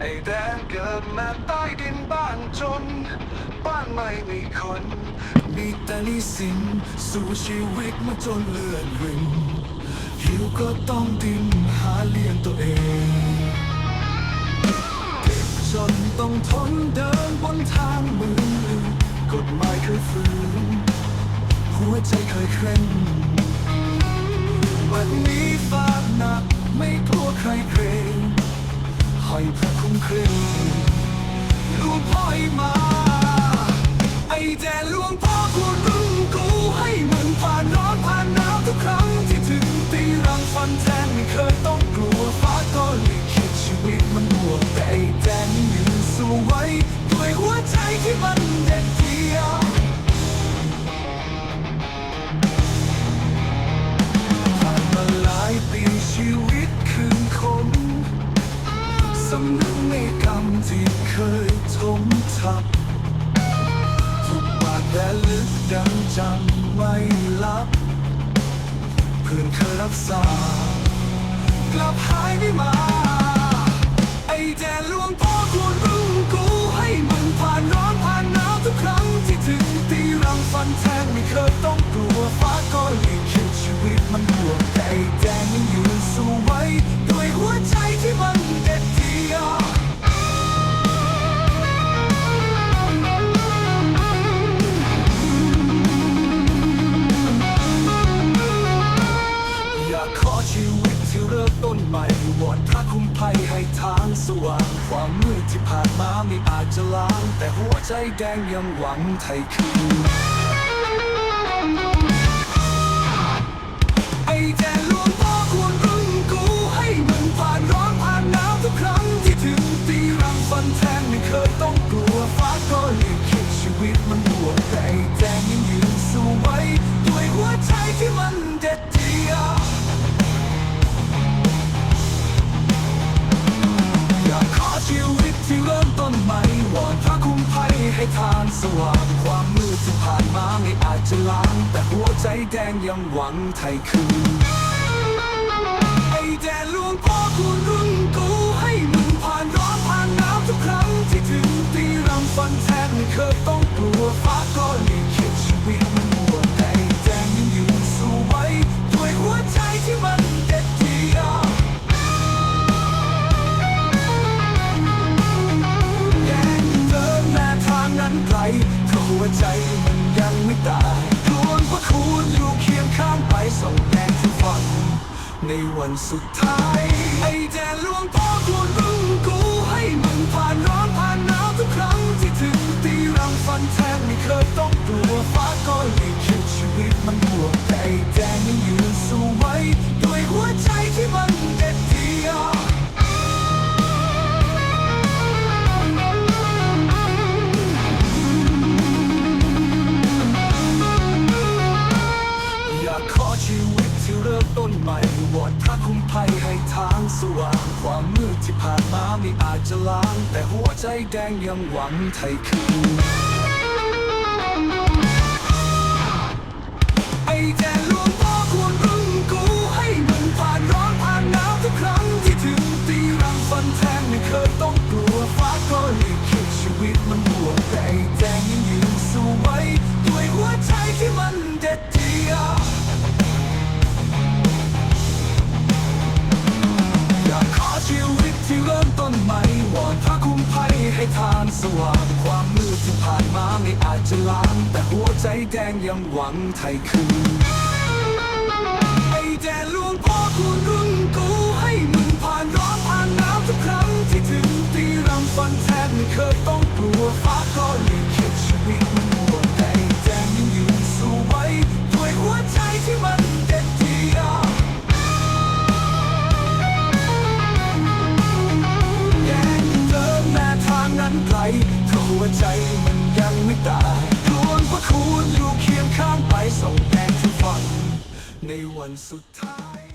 ไอ้แดงเกิดมาใต้ดินบ้านจน บ้านไม่มีคน มีแต่หนี้สินสู่ชีวิตมาจนเลือดรินหิวก็ต้องดิ้นหาเลี้ยงตัวเองจนต้องทนเดินบนทางมือกฎหมายเคยฝืนหัวใจเคยเคร่ง พร ที่เคยทมทับทุกบาดแผลลึกดังจำไม่ลับเพื่อนเคยรักษากลับหายไม่มา ไอ้แดนลวงพ่อควรรู้กู ความมืดที่ผ่านมาไม่อาจจะล้าง แต่หัวใจแดงยังหวังไทยคืน สว่างความมืดที่ผ่านมาไม่อาจจะล้าง แต่หัวใจแดงยังหวังไทยคืนไอ้แดนหลวงพ่อคุณรุ่ง ใจมันยังไม่ตายล้วงพระคุณอยู่เคียงข้างไปส่งแดงที่ฝัน ในวันสุดท้าย ไอ้แดนหลวงพ่อควรรู้กูให้มึงผ่าน ไม่อาจจะล้าง แต่หัวใจแดงยังหวังไทยคืนไอ้แดนหลว ทางสว่างความมืดที่ผ่านมาไม่อาจจะล้าง แต่หัวใจแดงยังหวังไทยคืนไอแดนหลวงพ่อคุณรุ่ง ใจมันยังไม่ตายดวงพระคุณอยู่เคียงข้างไปส่งแดงที่ฝันในวันสุดท้าย